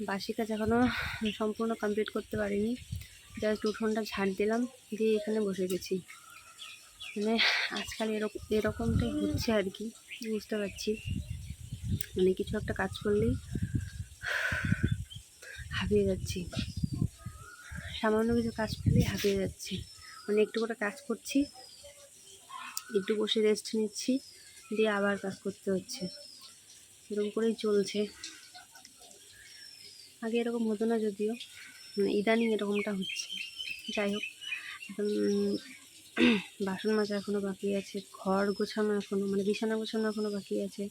বাসি কাজ এখনও সম্পূর্ণ কমপ্লিট করতে পারিনি। জাস্ট উঠোনটা ঝাড় দিলাম, দিয়ে এখানে বসে গেছি। মানে আজকাল এরকম এরকমটাই হচ্ছে আর কি, বুঝতে পারছি। মানে কিছু একটা কাজ করলেই হাঁপিয়ে যাচ্ছি। সামান্য কিছু কাজ করলেই হাঁপিয়ে যাচ্ছি। মানে একটু করে কাজ করছি, একটু বসে রেস্ট নিচ্ছি, দিয়ে আবার কাজ করতে হচ্ছে। এরকম করেই চলছে। আগে এরকম হতো না যদিও। মানে ইদানিং এরকমটা হচ্ছে। যাই হোক, এখন বাসন মাজা এখনও বাকি আছে, ঘর গোছানো এখনও মানে বিছানা গোছানো এখনও বাকি আছে।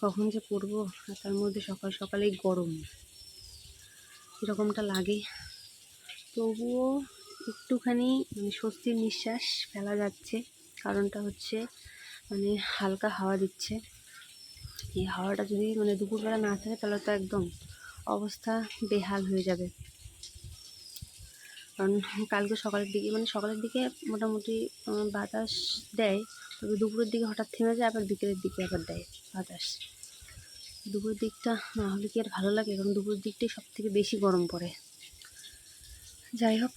কখন যে করব, আর তার মধ্যে সকাল সকালেই গরম। এরকমটা লাগে। তবুও একটুখানি মানে স্বস্তির নিঃশ্বাস ফেলা যাচ্ছে। কারণটা হচ্ছে মানে হালকা হাওয়া দিচ্ছে। এই হাওয়াটা যদি মানে দুপুরবেলা না থাকে, তাহলে তো একদম অবস্থা বেহাল হয়ে যাবে। কারণ কালকে সকালের দিকে মানে সকালের দিকে মোটামুটি বাতাস দেয়, তবে দুপুরের দিকে হঠাৎ থেমে যায়, আবার বিকেলের দিকে আবার দেয় বাতাস। দুপুরের দিকটা না হলে কি আর ভালো লাগে? কারণ দুপুরের দিকটাই সব থেকে বেশি গরম পড়ে। যাই হোক।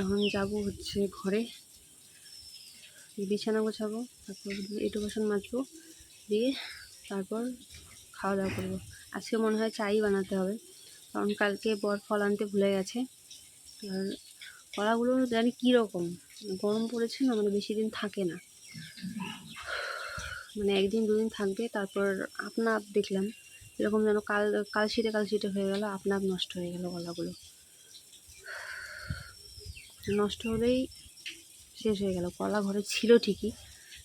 এখন যাব হচ্ছে ঘরে। বিছানা গোছাবো, তারপর এঁটো বাসন মাজবো, দিয়ে তারপর খাওয়া দাওয়া করব। আজকে মনে হয় চাই বানাতে হবে, কারণ কালকে বর ফল আনতে ভুলে গেছে। আর কলাগুলো জানি কীরকম, গরম পড়েছে না মানে বেশি দিন থাকে না। মানে একদিন দুদিন থাকবে, তারপর আপনা আপ দেখলাম, এরকম যেন কাল কালশিটে কালশিটে হয়ে গেল, আপনা আপ নষ্ট হয়ে গেল কলাগুলো নষ্ট হলেই শেষ হয়ে গেল। কলা ঘরে ছিল ঠিকই,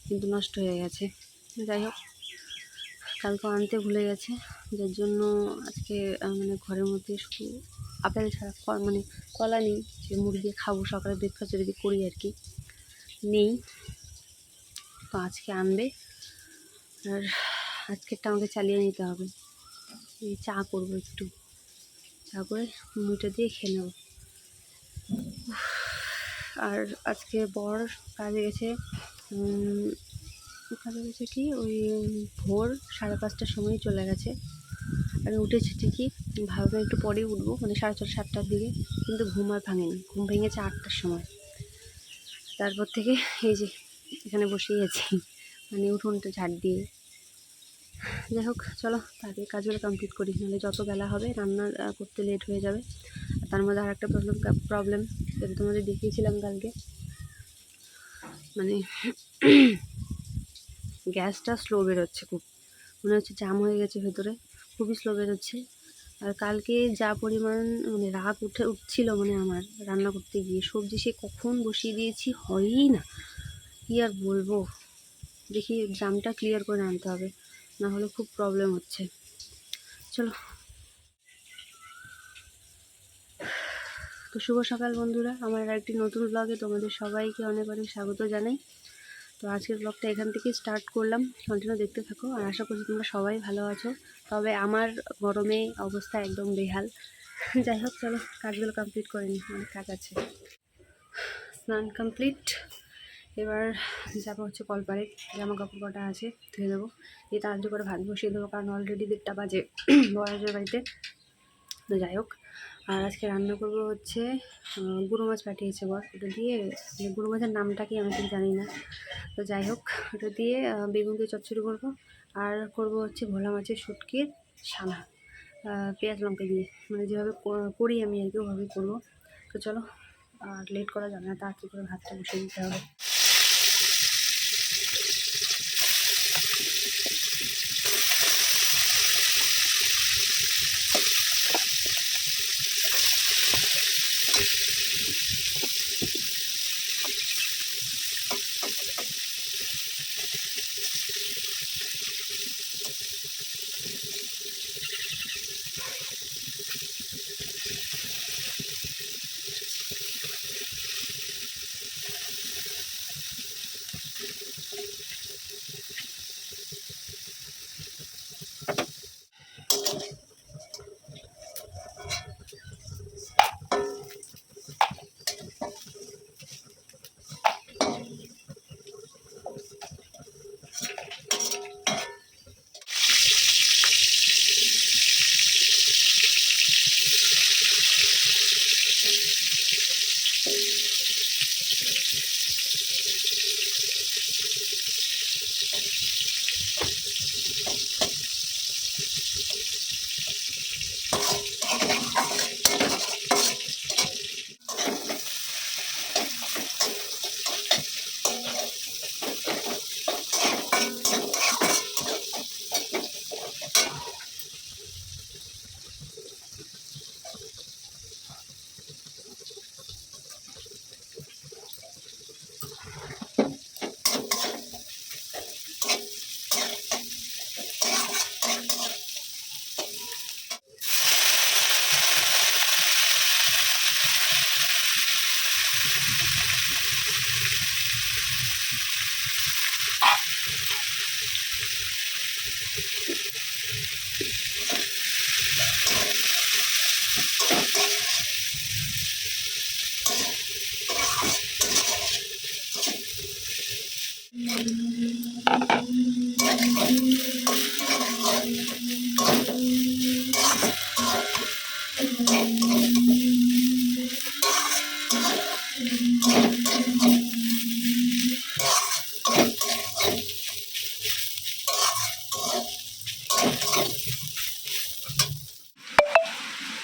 কিন্তু নষ্ট হয়ে গেছে। যাই হোক, কালকে আনতে ভুলে গেছে। যার জন্য আজকে মানে ঘরের মধ্যে শুধু আপেল ছাড়া মানে কলা নেই, যে মুড়ি দিয়ে খাব, সকালে ব্রেকফাস্ট যদি করি আর কি, নেই। তো আজকে আনবে। আর আজকেরটা আমাকে চালিয়ে নিতে হবে। চা করব একটু। চা করে মুড়িটা দিয়ে খেয়ে নেব। আর আজকে বর কাজে গেছে কাজে গেছে কি? ওই ভোর সাড়ে পাঁচটার সময় চলে গেছে। আমি উঠেছি ঠিকই, ভাবলাম একটু পরেই উঠবো মানে সাড়ে ছটা, সাতটার দিকে, কিন্তু ঘুম আর ভাঙেনি। ঘুম ভেঙেছে আটটার সময়। তারপর থেকে এই যে, এখানে বসেই আছি মানে উঠোনটা ঝাড় দিয়ে। যাই হোক, চলো তাড়াতাড়ি কাজগুলো কমপ্লিট করি, নাহলে যত বেলা হবে, রান্না করতে লেট হয়ে যাবে। তার মধ্যে আর একটা প্রবলেম প্রবলেম যেটা তোমাদের দেখিয়েছিলাম কালকে। মানে গ্যাসটা স্লো বেরোচ্ছে খুব। মনে হচ্ছে জাম হয়ে গেছে ভেতরে, খুবই স্লো বেরোচ্ছে। আর কালকে যা পরিমাণ মানে রাগ উঠে, উঠছিল মানে আমার রান্না করতে গিয়ে, সবজি সে কখন বসিয়ে দিয়েছি হয়ই না। কী আর বলব? দেখি জামটা ক্লিয়ার করে আনতে হবে, না হলে খুব প্রবলেম হচ্ছে। চলো। তো শুভ সকাল বন্ধুরা। আমার একটি নতুন ব্লগে তোমাদের সবাইকে অনেক অনেক স্বাগত জানাই। তো আজকের ব্লগটা এখান থেকেই স্টার্ট করলাম। কন্টিনিউ দেখতে থাকো। আর আশা করছি তোমরা সবাই ভালো আছো। তবে আমার গরমে অবস্থা একদম বেহাল। যাই হোক, চলো, কাজগুলো কমপ্লিট করে নিই। অনেক কাজ আছে। স্নান কমপ্লিট এবার যাব হচ্ছে কলপারে জামা কাপড় কটা আছে, ধুয়ে দেবো দিয়ে তাড়াতাড়ি করে ভাত বসিয়ে দেবো। কারণ অলরেডি দেড়টা বাজে। বড়াজের বাড়িতে। তো যাই হোক আর আজকে রান্না করব হচ্ছে গুঁড়ো মাছ পাঠিয়েছে বর। ওটা দিয়ে মানে গুঁড়ো মাছের নামটা কি আমি ঠিক জানি না। তো যাই হোক, ওটা দিয়ে বেগুন দিয়ে চচ্চড়ি করব। আর করব হচ্ছে ভোলা মাছের শুটকির সানা পেঁয়াজ লঙ্কা দিয়ে। মানে যেভাবে করি আমি আর কি, ওভাবেই করব। তো চলো, আর লেট করা যাবে না, তাড়াতাড়ি করে ভাতটা বসিয়ে দিতে হবে।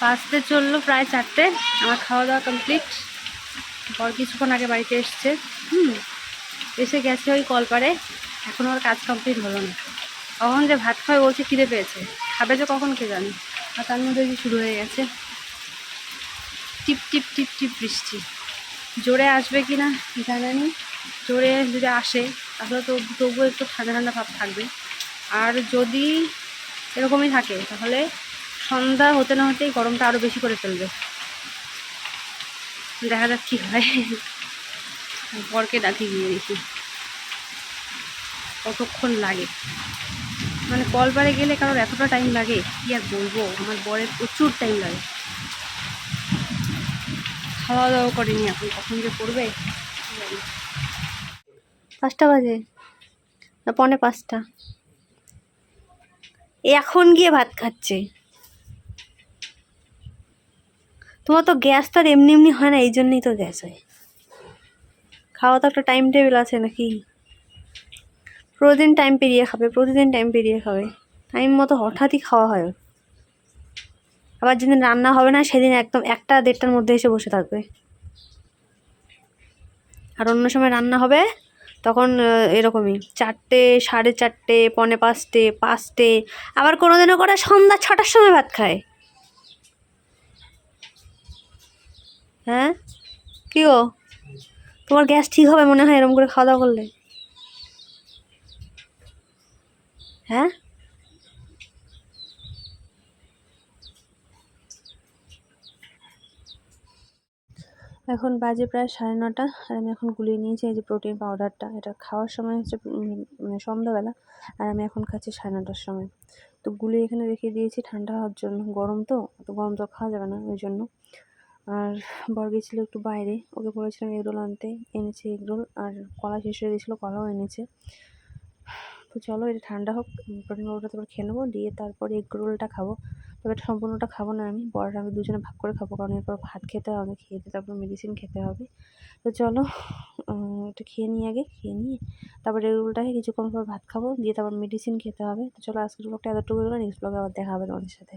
বাজতে চলল প্রায় চারটে। আমার খাওয়া দাওয়া কমপ্লিট বর কিছুক্ষণ আগে বাড়িতে এসছে। হুম, এসে গেছে ওই কলপারে এখন ওর কাজ কমপ্লিট হলো না। কখন যে ভাত খাওয়া বলছে, খিদে পেয়েছে। খাবে যে কখন কে জানি? আর তার মধ্যে শুরু হয়ে গেছে। টিপ টিপ টিপ টিপ বৃষ্টি। জোরে আসবে কি না জানা জোরে যদি আসে, তাহলে তো তবুও একটু ঠান্ডা ঠান্ডা ভাব থাকবে। আর যদি এরকমই থাকে, তাহলে সন্ধ্যা হতে না হতেই গরমটা আরও বেশি করে ফেলবে। দেখা যাক কী হয়। বরকে ডাকি গিয়ে দেখি। কতক্ষণ লাগে? মানে কলপারে গেলে কারোর এতটা টাইম লাগে, কি আর বলব? আমার বরের প্রচুর টাইম লাগে। খাওয়া দাওয়া করিনি এখন, কখন যে জানি। পাঁচটা বাজে। পৌনে পাঁচটা। এখন গিয়ে ভাত খাচ্ছে। তোমার তো গ্যাস তো আর এমনি এমনি হয় না, এই জন্যই তো গ্যাস হয়। খাওয়া তো একটা টাইম টেবিল আছে নাকি? প্রতিদিন টাইম পেরিয়ে খাবে, প্রতিদিন টাইম পেরিয়ে খাবে। টাইম মতো হঠাৎই খাওয়া হয়। আবার যেদিন রান্না হবে না, সেদিন একদম একটা দেড়টার মধ্যে এসে বসে থাকবে। আর অন্য সময় রান্না হবে, তখন এরকমই চারটে, সাড়ে চারটে, পনে পাঁচটে পাঁচটে, আবার কোনো দিনও করে সন্ধ্যা ছটার সময় ভাত খায়। হ্যাঁ? কি গো? তোমার গ্যাস ঠিক হবে মনে হয় এরকম করে খাওয়া দাওয়া করলে? হ্যাঁ? এখন বাজে প্রায় সাড়ে নটা আর আমি এখন গুলিয়ে নিয়েছি এই যে প্রোটিন পাউডারটা এটা খাওয়ার সময় হচ্ছে মানে সন্ধ্যাবেলা আর আমি এখন খাচ্ছি সাড়ে নটার সময়। তো গুলিয়ে এখানে রেখে দিয়েছি ঠান্ডা হওয়ার জন্য। গরম তো অত গরম তো খাওয়া যাবে না ওই জন্য। আর বর গেছিল একটু বাইরে, ওকে বলেছিলাম এগরোল আনতে, এনেছে এগরোল, আর কলা শেষ হয়ে গেছিল, কলাও এনেছে। তো চলো, এটা ঠান্ডা হোক প্রোটিন পাউডারটা তারপর খেয়ে নেব, দিয়ে তারপরে এগরোলটা খাব। তবে সম্পূর্ণটা খাব না আমি আর আমি দুজনে ভাগ করে খাব, কারণ এরপর ভাত খেতে হবে, খেয়ে দিয়ে তারপর মেডিসিন খেতে হবে। তো চলো একটু খেয়ে নিই আগে, খেয়ে নিয়ে তারপর এগ রোলটাকে কিছুক্ষণ পর ভাত খাব, দিয়ে তারপর মেডিসিন খেতে হবে। তো চলো, আজকের ব্লগটা এতটুকু নেক্সট ব্লগে আবার দেখা হবে তোমাদের সাথে।